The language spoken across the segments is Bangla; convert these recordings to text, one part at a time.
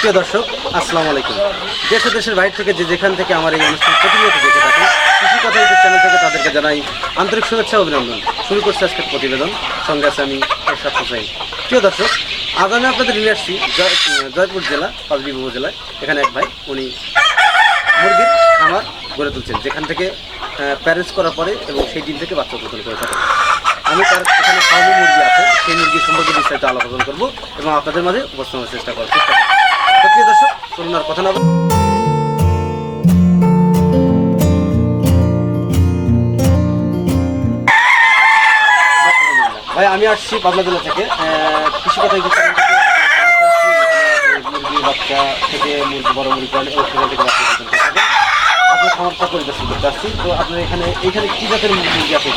প্রিয় দর্শক, আসসালামু আলাইকুম। দেশ দেশের বাইরে থেকে যে যেখান থেকে আমার এই অনুষ্ঠান প্রতিনিয়ত দেখে থাকেন, কৃষি কথা ইউটিউব চ্যানেল থেকে তাদেরকে জানাই আন্তরিক শুভেচ্ছা অভিনন্দন। শুরু করছে আজকের প্রতিবেদন। সঙ্গে আছে আমি এরশাদ হোসাইন। প্রিয় দর্শক আজ আমি আপনাদের নিয়ে আসছি জয়- জয়পুর জেলা পাঁচবিবি উপজেলায় এখানে এক ভাই, উনি মুরগির খামার গড়ে তুলছেন, যেখান থেকে প্যারেন্টস করার পরে এবং সেই দিন থেকে বাচ্চা উৎপাদন করে থাকেন। আমি তার এখানে ফার্মি মুরগি আছে, সেই মুরগি সম্পর্কে বিস্তারিত আলোচনা করব এবং আপনাদের মাঝে উপস্থাপনের চেষ্টা করার চেষ্টা করব। তো প্রিয় দর্শক আর কথা না ভাই, আমি আসছি পাবনা জেলা থেকে। কৃষি কথা মুরগি, বাচ্চা থেকে মুরগি, বড় মুরগি সেখান থেকে আপনার খামারটা পরিদর্শন করতে আসছি। তো আপনার এখানে, এইখানে কী জাতের মুরগি আছে?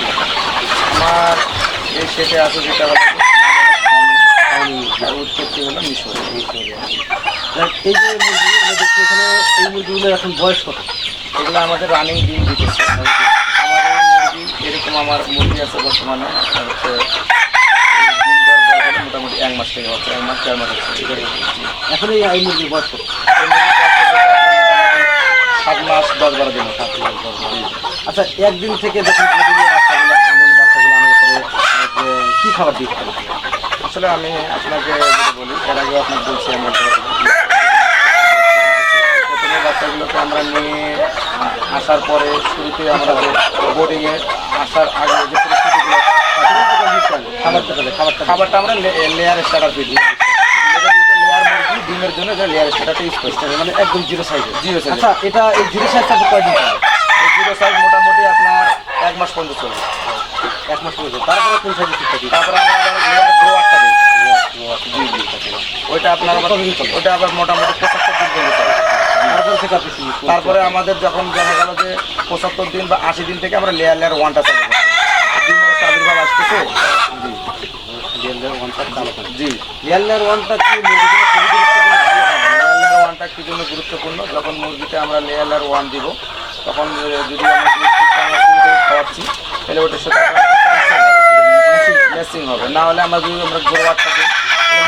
আমার এই সেটে আছে যেটা উৎপত্তি হলো মিশর এই যে মুরগি আমরা দেখছি এখানে এই মুরগিগুলোর এখন বয়স কত? এগুলো আমাদের রানিং ডিম দিতেছে। আমার এই মুরগি এরকম আমার মুরগি আছে বর্তমানে। হচ্ছে মোটামুটি এক মাস থেকে হচ্ছে এক মাস চার মাস হচ্ছে। এখন এই এই মুরগির বয়স কত? সাত মাস দশ বারো দিন সাত মাস দশ বারো দিন। আচ্ছা একদিন থেকে মুরগির বাচ্চাগুলো বাচ্চাগুলো আনার পরে কী খাবার দিতে হবে আসলে আমি আপনাকে বলি এর আগেও আপনাকে বলছি আমার প্রথমে বাচ্চাগুলোকে আমরা নিয়ে আসার পরে শুরুতে আমরা যে বোর্ডিংয়ে আসার আগে যে পরিস্থিতিগুলো খাবারটা খাবারটা খাবারটা আমরা লেয়ার স্টার্টার দিই ডিমের জন্য যে লেয়ার স্টার্টারটা ইউজ মানে একদম জিরো সাইজে জিরো সাইজ আচ্ছা এটা এই জিরো সাইজটা কয়দিন এই জিরো সাইজ মোটামুটি আপনার এক মাস পর্যন্ত চলবে এক মাস পর্যন্ত তারপরে কোন সাইজে শিক্ষা দিই তারপরে আমরা দিই ওইটা আপনার ওইটা আবার মোটামুটি পঁচাত্তর দিন পর্যন্ত তারপরে আমাদের যখন দেখা গেল যে পঁচাত্তর দিন বা আশি দিন থেকে আমরা লেয়ার লেয়ার ওয়ানটা চালু ডিমের আসতেছে? চালু জি। ওয়ানটা কি গুরুত্বপূর্ণ? লেয়ার লেয়ার ওয়ানটা কি জন্য গুরুত্বপূর্ণ? যখন মুরগিতে আমরা লেয়ার লেয়ার ওয়ান দিব তখন যদি আমরা খাওয়াচ্ছি তাহলে ওটার সাথে ম্যাচিং হবে না হলে আমরা যদি আমরা দিই তাহলে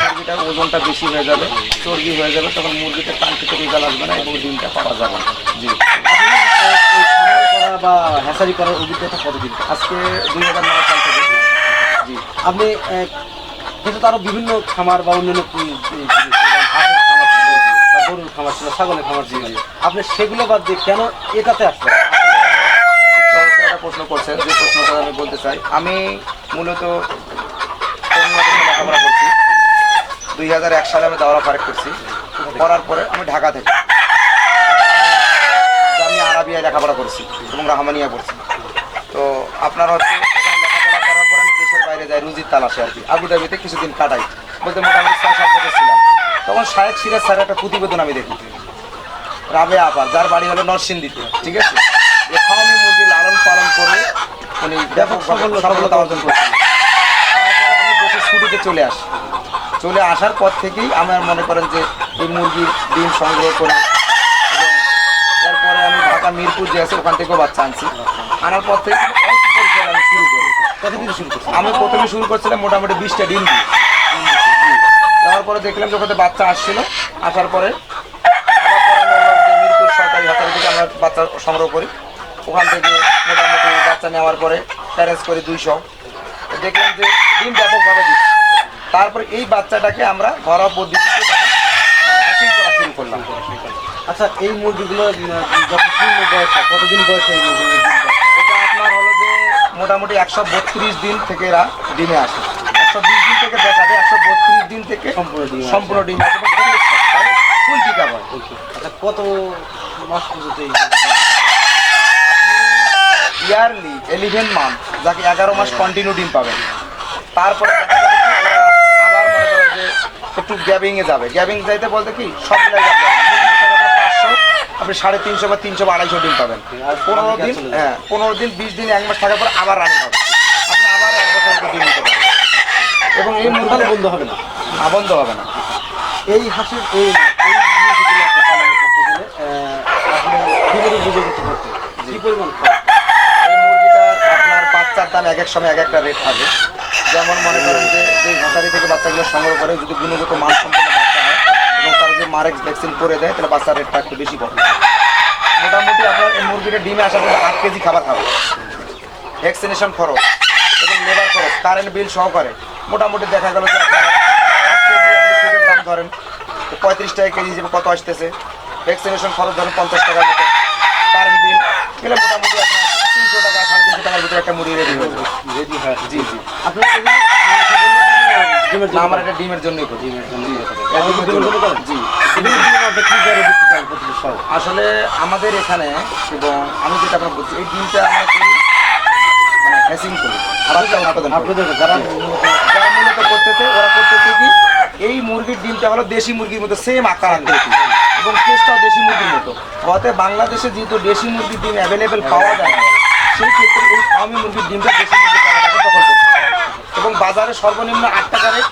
মুরগিটার ওজনটা বেশি হয়ে যাবে চর্বি হয়ে যাবে তখন মুরগিটা কাঙ্ক্ষিত রেজাল্ট আসবে না এবং ডিমটা পাওয়া যাবে না। জি। বা হ্যাসারি করার অভিজ্ঞতা কতদিন? আজকে দুই হাজার নয় সাল থেকে। জি। আপনি আহ, যেহেতু আরও বিভিন্ন খামার বা অন্যান্য গরুর খামার ছিল ছাগলের খামার ছিল। আপনি সেগুলো বাদ দিয়ে কেন এটাতে একটা প্রশ্ন করছেন, যে প্রশ্নটা আমি বলতে চাই। আমি মূলত লেখাপড়া করছি। দুই হাজার এক সালে আমি দাওরা ফারেক করছি। করার পরে আমি ঢাকা থেকে আমি আরাবিয়ায় লেখাপড়া করছি এবং রাহমানিয়া করছি তো আপনার হচ্ছে লেখাপড়া করার আমি দেশের বাইরে যাই, রুজির তালাশে আর কি। আবুধাবিতে কিছুদিন কাটাই। বলতে মোটামুটি ছয় সাত বছর ছিলাম। তখন শাহেক সিরাজ স্যারের একটা প্রতিবেদন আমি দেখি। রাবে আপার যার বাড়ি হলো নরসিংদীতে, ঠিক আছে? মুরগি লালন পালন করে উনি ব্যাপক সাফল্য- সফলতা অর্জন করছেন। তারপরে আমি দেশে ছুটিতে চলে আসি। চলে আসার পর থেকেই আমার মনে করেন যে এই মুরগির ডিম সংগ্রহ করে। এবং এরপরে আমি ঢাকা মিরপুর যে আছে ওখান থেকেও বাচ্চা আনছি। আনার পর থেকে আমি শুরু করি। কতদিন শুরু আমি প্রথমে শুরু করছিলাম মোটামুটি বিশটা ডিম দিয়ে। যাওয়ার পরে দেখলাম যে ওখানে বাচ্চা আসছিল। আসার পরে মিরপুর সরকারি হাতারি থেকে আমরা বাচ্চা সংগ্রহ করি। ওখান থেকে মোটামুটি বাচ্চা নেওয়ার পরে প্যারেন্স করি দুইশো। দেখলাম যে ডিম ব্যাপকভাবে দিচ্ছে। তারপরে এই বাচ্চাটাকে আমরা ঘরোয়া পদ্ধতিতে করা শুরু করলাম। আচ্ছা এই মুরগিগুলো পূর্ণ বয়স কতদিন বয়স এই মুরগিগুলোর এটা আপনার হলো যে মোটামুটি একশো বত্রিশ দিন থেকে এরা ডিমে আসে। একশো বিশ দিন থেকে দেখা যায় একশো বত্রিশ দিন থেকে সম্পূর্ণ ডিম সম্পূর্ণ ডিম আসে। ফুল টিকা হয় আচ্ছা কত মাস পর্যন্ত এই ইয়ারলি ইলেভেন মান্থ যাকে এগারো মাস কন্টিনিউ ডিম পাবেন তারপরে আবার মনে করেন যে একটু গ্যাবিং এ যাবে। গ্যাবিং যাইতে বলতে কি যাবে। পাঁচশো আপনি সাড়ে তিনশো বা তিনশো বা আড়াইশো ডিম পাবেন। পনেরো দিন হ্যাঁ পনেরো দিন বিশ দিন এক মাস থাকার পর আবার রানিং হবে। আপনি আবার এক বছর ডিম নিতে এবং এই মুরগি বন্ধ হবে না। আবন্ধ হবে না। এই হাঁসের এই মুরগিগুলো আপনি পালন করতে গেলে আহ, আপনি ডিমের উপযোগিত করতে কি পরিমাণ খরচ? এই মুরগিটার আপনার বাচ্চার দাম এক এক সময় এক একটা রেট থাকে। যেমন মনে করেন যে যে ঘাটারি থেকে বাচ্চাগুলো সংগ্রহ করে, যদি গুণগত মান সম্পন্ন বাচ্চা হয়, এবং তারা যদি মারেক্স ভ্যাকসিন করে দেয়, তাহলে বাচ্চার রেটটা একটু বেশি পড়ে। মোটামুটি আপনার এই মুরগিটা ডিমে আসার পরে আট কেজি খাবার খাবে। ভ্যাকসিনেশন খরচ এবং লেবার খরচ কারেন্ট বিল সহকারে। মোটামুটি দেখা গেল যে আপনার দাম ধরেন পঁয়ত্রিশ টাকা কেজি হিসেবে কত আসতেছে? ভ্যাকসিনেশন খরচ ধরেন পঞ্চাশ টাকার মতো। কারেন্ট বিল গেলে মোটামুটি আপনার তিনশো টাকা সাড়ে তিনশো টাকার ভিতরে একটা মুরগি রেডি হয়ে রেডি হয় জি জি। আপনার না আমার? এটা ডিমের জন্যই করি। ডিমের জি। আসলে আমাদের এখানে এবং আমি যেটা আপনার বলছি এই ডিমটা আমরা করি মানে হ্যাসিং করি। বাচ্চা উৎপাদন করি। আপনাদের যারা যারা মূলত করতেছে ওরা করতেছে কি এই মুরগির ডিমটা হলো দেশি মুরগির মতো সেম আকার আকৃতি এবং টেস্টটাও দেশি মুরগির মতো। হতে বাংলাদেশে যেহেতু দেশি মুরগির ডিম অ্যাভেলেবেল পাওয়া যায় না, সেই ক্ষেত্রে এই ফার্মি মুরগির ডিমটা দেশি মুরগির জায়গাটাকে দখল করতে এবং বাজারে সর্বনিম্ন আট টাকা রেট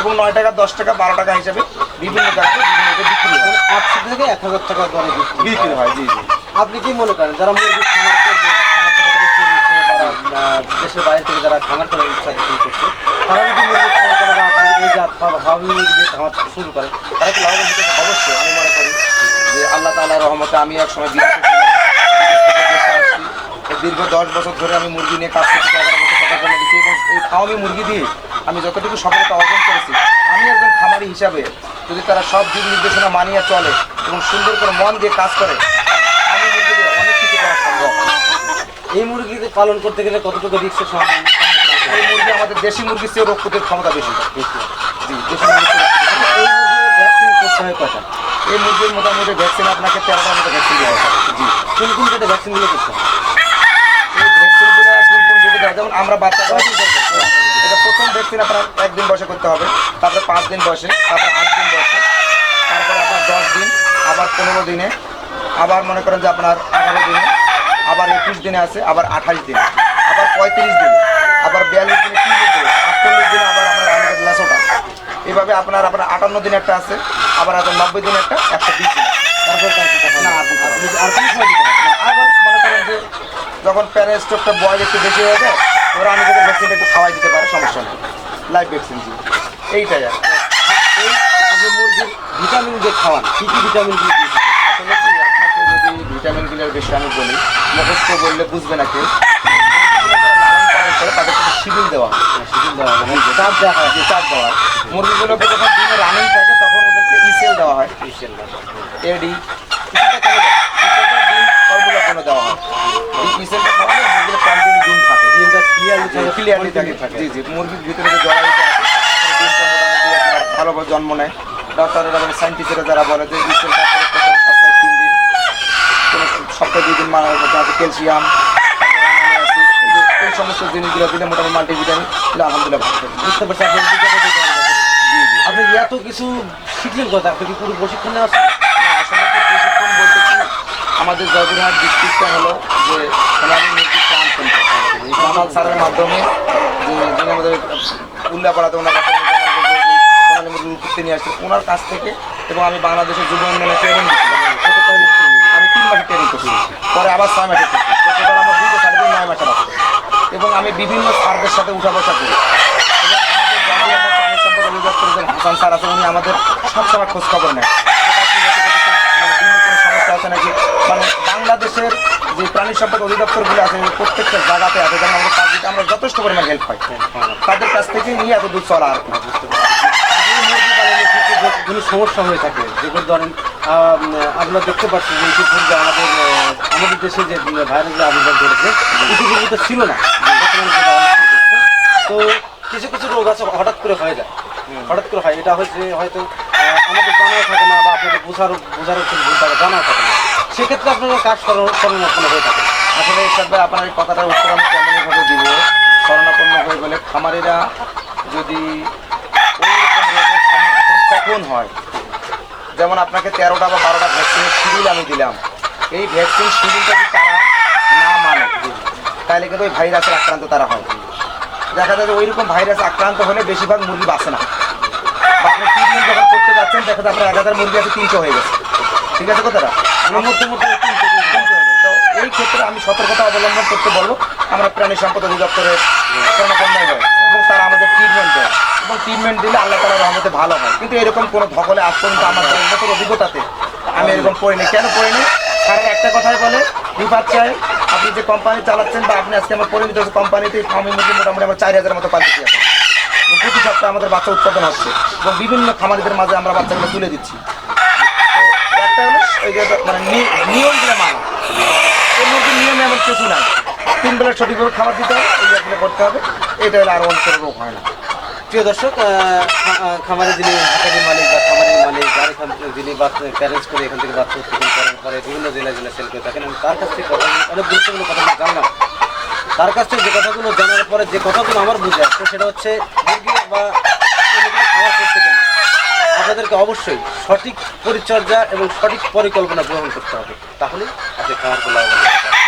এবং নয় টাকা দশ টাকা বারো টাকা হিসাবে বিভিন্ন বিভিন্ন বিক্রি হয়। আটশো থেকে এক হাজার টাকা দরে বিক্রি হয়। জি জি। আপনি কি মনে করেন যারা মুরগি খামার করবে দেশের বাইরে থেকে যারা খামার করার ইচ্ছা করছে তারা যদি মুরগি খামার করে বা এই জাত ভাবি মুরগি খামার শুরু করে তারা কি লাভবান হতে অবশ্যই আমি মনে করি যে আল্লাহ রহমতে আমি এক সময় বিদেশ থেকে দেশে আসছি এই দীর্ঘ দশ বছর ধরে আমি মুরগি নিয়ে কাজ করছি এগারো বছর কথা জন্য দিচ্ছি এবং এই ফার্মি মুরগি দিয়ে আমি যতটুকু সফলতা অর্জন করেছি, আমি একজন খামারি হিসাবে যদি তারা সব দিক নির্দেশনা মানিয়ে চলে এবং সুন্দর করে মন দিয়ে কাজ করে, আমি মুরগি দিয়ে অনেক কিছু করা সম্ভব। এই মুরগি পালন করতে গেলে কতটুকু রিক্সের এই মুরগি আমাদের দেশি মুরগির চেয়ে রোগ প্রতিরোধ ক্ষমতা বেশি। এই ভ্যাকসিন করতে এই মুরগির মোটামুটি ভ্যাকসিন আপনাকে তেরোটার মতো ভ্যাকসিন দেওয়া হয়। জি, কোন কোন ভ্যাকসিনগুলো করতে হয়? কোন কোন যেমন আমরা বাচ্চা এটা প্রথম ভ্যাকসিন আপনার একদিন বয়সে করতে হবে তারপরে পাঁচ দিন বয়সে তারপরে আট দিন বয়সে তারপরে আপনার দশ দিন আবার পনেরো দিনে আবার মনে করেন যে আপনার আঠারো দিনে আবার একুশ দিনে আছে আবার আঠাশ দিনে আবার পঁয়ত্রিশ দিনে আবার বিয়াল্লিশ দিনে তিরিশ দিনে আটচল্লিশ দিনে আবার আপনার আমাদের লাসোটা এভাবে আপনার আপনার আটান্ন দিনে একটা আছে আবার আপনার নব্বই দিনে একটা একশো বিশ দিন। তারপর হয় না, আর দিতে হবে না। আর কোনো সময় দিতে হয় না। আবার মনে করেন যে যখন প্যারেন্ট স্ট্রোকটা বয়স একটু বেশি হয়ে যায় ওরা আমি যদি ভ্যাকসিনটা একটু খাওয়াই দিতে পারে সমস্যা নেই। লাইফ ভ্যাকসিন জি এইটাই আর। এই আপনি মুরগির ভিটামিন যে খাওয়ান কী কী ভিটামিন দিয়ে দিয়ে আসলে কি আপনাকে যদি ভিটামিনগুলোর বেশি আমি বলি মুখস্থ বললে বুঝবে না কেউ। শিডিউল দেওয়া হয়। দেওয়া হয়, মানে চাপ দেওয়া হয় যে চাপ দেওয়া হয়। মুরগিগুলোকে যখন দিনে রানিং থাকে তখন ওদেরকে ইসেল দেওয়া হয়। এডি দেয় দেওয়া হয়। ইসেলটা খাওয়ালে মুরগিগুলো কন্টিনিউ ডিম থাকে। ডিমটা ক্লিয়ারলি থাকে ক্লিয়ারলি থাকে। জি জি মুরগির ভিতরে যে জড়াইতে আছে ডিমটা মোটামুটি আপনার ভালোভাবে জন্ম নেয়। ডক্টরেরা বলে সাইন্টিস্টরা যারা বলে যে প্রথম সপ্তাহে তিন দিন সপ্তাহে দুই দিন মারা আছে ক্যালসিয়াম এই সমস্ত জিনিসগুলো দিলে মোটামুটি মাল্টিভিটামিন দিলে আলহামদুলিল্লাহ ভালো বুঝতে পারছি আপনি এত কিছু শিখলেন কথা আপনি কি পুরো প্রশিক্ষণ নেওয়া আছে? না, আসলে কি প্রশিক্ষণ বলতে কি আমাদের জয়পুরহাট ডিস্ট্রিক্টটা হলো যে সোনালী মিউজিক প্রাণ সেন্টার জামাল স্যারের মাধ্যমে যে যিনি আমাদের উল্লাপাড়াতে ওনার কাছে সোনালী মিউজিক উঠতে নিয়ে আসছেন ওনার কাছ থেকে এবং আমি বাংলাদেশের যুব উন্নয়নে ট্রেনিং আমি তিন মাসের ট্রেনিং করছি। পরে আবার ছয় করছি। টোটাল আমার দুটো তিন, নয় মাসের আছে এবং আমি বিভিন্ন স্যারদের সাথে উঠা বসা করি। এবং আমাদের অধিদপ্তরের হাসান স্যার আছে, উনি আমাদের সবসময় খোঁজ খবর নেয় কোথায় কি হচ্ছে, কোথায় কি- মানে সমস্যা আছে নাকি? মানে বাংলাদেশের যে প্রাণী সম্পদ অধিদপ্তরগুলো আছে প্রত্যেকটা জায়গাতে আছে যেমন আমাদের আমরা যথেষ্ট পরিমাণ হেল্প পাই তাদের কাছ থেকে নিয়ে এত দূর চলা আর কি। এই মুরগি পালনের ক্ষেত্রে যে কোনো সমস্যা হয়ে থাকে যেগুলো ধরেন আমরা দেখতে পাচ্ছি যে ইতিপূর্বে আমাদের আমাদের দেশে যে ভাইরাসের আবির্ভাব ঘটেছে ইতিপূর্বে তো ছিল না। তো কিছু কিছু রোগ আছে হঠাৎ করে হয়ে যায়। হঠাৎ করে হয় এটা হচ্ছে হয়তো আমাদের জানাও থাকে না বা আপনাদের বোঝার বোঝার জানাও থাকে না। সেক্ষেত্রে আপনারা কাজ শরণাপন্ন হয়ে থাকে। আসলে হিসাবে আপনার এই কথাটার উত্তর আমি কেমনভাবে দিব? শরণাপন্ন হয়ে গেলে খামারিরা যদি কখন হয়। যেমন আপনাকে তেরোটা বা বারোটা ভ্যাকসিনের শিডিউল আমি দিলাম। এই ভ্যাকসিন শিডিউলটা যদি তারা না মানে তাহলে কিন্তু ওই ভাইরাসের আক্রান্ত তারা হয়। দেখা যায় ওই রকম ভাইরাস আক্রান্ত হলে বেশিরভাগ মুরগি বাঁচে না। আপনি করতে যাচ্ছেন, দেখা যায় আপনার এক হাজার মুরগি আছে তিনশো হয়ে গেছে। ঠিক আছে কথাটা? আমার মধ্যে মধ্যে তো এই ক্ষেত্রে আমি সতর্কতা অবলম্বন করতে বলব, আমরা প্রাণী সম্পদ অধিদপ্তরের শরণাপন্নায় হয় এবং তারা আমাদের ট্রিটমেন্ট দেয়। এবং ট্রিটমেন্ট দিলে আল্লাহ তালার রহমতে ভালো হয়। কিন্তু এরকম কোনো ধকলে আজ পর্যন্ত আমার বছর অভিজ্ঞতাতে আমি এরকম পড়িনি। কেন পড়িনি? কারণ একটা কথাই বলে বিপাদ চাই, আপনি যে কোম্পানি চালাচ্ছেন বা আপনি আজকে আমার পরিমিত কোম্পানিতে ফার্মি মোটামুটি আমার চার হাজারের মতো এবং প্রতি সপ্তাহে আমাদের বাচ্চা উৎপাদন হচ্ছে এবং বিভিন্ন খামারিদের মাঝে আমরা বাচ্চাগুলো তুলে দিচ্ছি। একটা হলো ওই যে মানে নিয়মগুলো মানা। এই মুরগির নিয়মে এমন কিছু নাই। তিন বেলা সঠিকভাবে খাবার দিতে হবে, এই জায়গাগুলো করতে হবে। এটা হলে আরও কোনো রোগ হয় না। প্রিয় দর্শক খামারে যিনি হাটারির মালিক বা খামারের মালিক, যার এখান যিনি প্যারেন্টস করে এখান থেকে বাচ্চা উৎপাদন করে বিভিন্ন জেলায় জেলায় সেল করে থাকেন। আমি তার কাছ থেকে কথা অনেক গুরুত্বপূর্ণ কথা জানলাম। তার কাছ থেকে যে কথাগুলো জানার পরে যে কথাগুলো আমার বুঝে আসছে, সেটা হচ্ছে আপনাদেরকে অবশ্যই সঠিক পরিচর্যা এবং সঠিক পরিকল্পনা গ্রহণ করতে হবে। তাহলে আপনি খাওয়ার লাভবান হতে